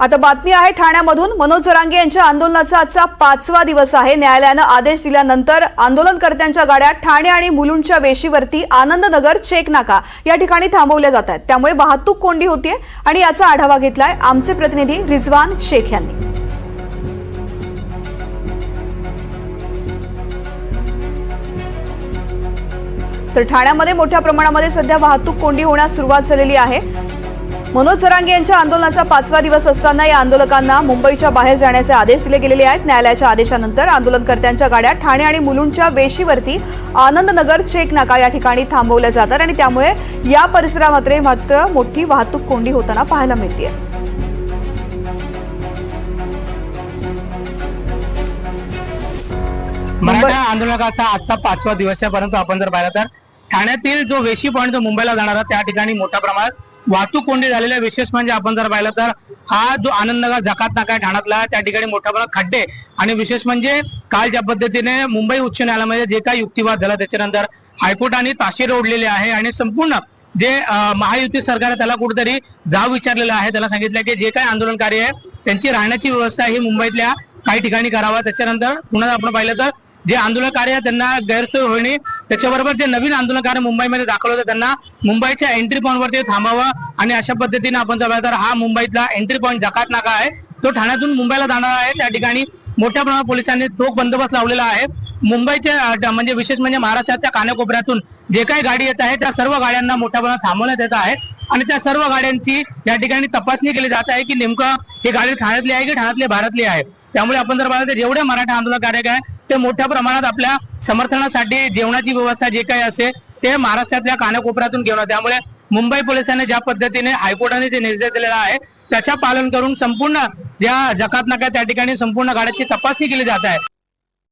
आता बातमी आहे ठाण्यामधून. मनोज जरांगे यांच्या आंदोलनाचा आजचा पाचवा दिवस आहे. न्यायालयानं आदेश दिल्यानंतर आंदोलनकर्त्यांच्या गाड्या ठाणे आणि मुलुंडच्या वेशीवरती आनंदनगर चेक नाका या ठिकाणी थांबवल्या जात आहेत. त्यामुळे वाहतूक कोंडी होतीये आणि याचा आढावा घेतलाय आमचे प्रतिनिधी रिझवान शेख यांनी. तर ठाण्यामध्ये मोठ्या प्रमाणामध्ये सध्या वाहतूक कोंडी होण्यास सुरुवात झालेली आहे. मनोज सरांगे यांच्या आंदोलनाचा पाचवा दिवस असताना या आंदोलकांना मुंबईच्या बाहेर जाण्याचे आदेश दिले गेलेले आहेत. न्यायालयाच्या आदेशानंतर आंदोलनकर्त्यांच्या गाड्या ठाणे आणि मुलुंडच्या वेशीवरती आनंदनगर चेक नाका या ठिकाणी थांबवल्या जातात आणि त्यामुळे या परिसरामध्ये मात्र मोठी वाहतूक कोंडी होताना पाहायला मिळते मराठा आंदोलनाचा आजचा पाचवा दिवस आहे. परंतु आपण जर पाहिलं तर ठाण्यातील जो वेशी पॉईंट जो मुंबईला जाणारा त्या ठिकाणी मोठ्या प्रमाणात वाहतूक कोंडी झालेल्या विशेष म्हणजे आपण जर पाहिलं तर हा जो आनंदनगर जकात नाका आहे ठाण्यातला त्या ठिकाणी मोठ्या प्रमाणात खड्डे आणि विशेष म्हणजे काल ज्या पद्धतीने मुंबई उच्च न्यायालयामध्ये जे काही युक्तिवाद झाला त्याच्यानंतर हायकोर्टाने ताशेर ओढलेले आहे आणि संपूर्ण जे महायुती सरकार त्याला कुठेतरी जाव विचारलेला आहे. त्याला सांगितलं की जे काही आंदोलनकारी आहे त्यांची राहण्याची व्यवस्था ही मुंबईतल्या काही ठिकाणी करावा. त्याच्यानंतर पुन्हा आपण पाहिलं तर जे आंदोलनकारी आहे त्यांना गैरसोय होणे त्याच्याबरोबर जे नवीन आंदोलनकारी मुंबईमध्ये दाखल होते त्यांना मुंबईच्या एंट्री पॉईंटवरती थांबावं आणि अशा पद्धतीने आपण जर तर हा मुंबईतला एंट्री पॉईंट जकात नाका आहे. तो ठाण्यातून मुंबईला जाणार आहे. त्या ठिकाणी मोठ्या प्रमाणात पोलिसांनी चोख बंदोबस्त लावलेला आहे. मुंबईच्या म्हणजे विशेष म्हणजे महाराष्ट्राच्या कानाकोपऱ्यातून जे काही गाडी येत आहे त्या सर्व गाड्यांना मोठ्या प्रमाणात थांबवण्यात येत आहे. आणि त्या सर्व गाड्यांची या ठिकाणी तपासणी केली जात आहे की नेमकं ही गाडी ठाण्यातली आहे की ठाण्यातली भारतली आहे. त्यामुळे आपण जर बघायला जेवढे मराठा आंदोलनकारक आहे ते मोठ्या प्रमाणात आपल्या समर्थनासाठी जेवणाची व्यवस्था जे काही असेल ते महाराष्ट्रातल्या कानाकोपऱ्यातून घेऊन त्यामुळे मुंबई पोलिसांनी ज्या पद्धतीने हायकोर्टाने जे निर्देश दिलेला आहे त्याच्या पालन करून संपूर्ण ज्या जकात नाका त्या ठिकाणी संपूर्ण गाड्याची तपासणी केली जात आहे.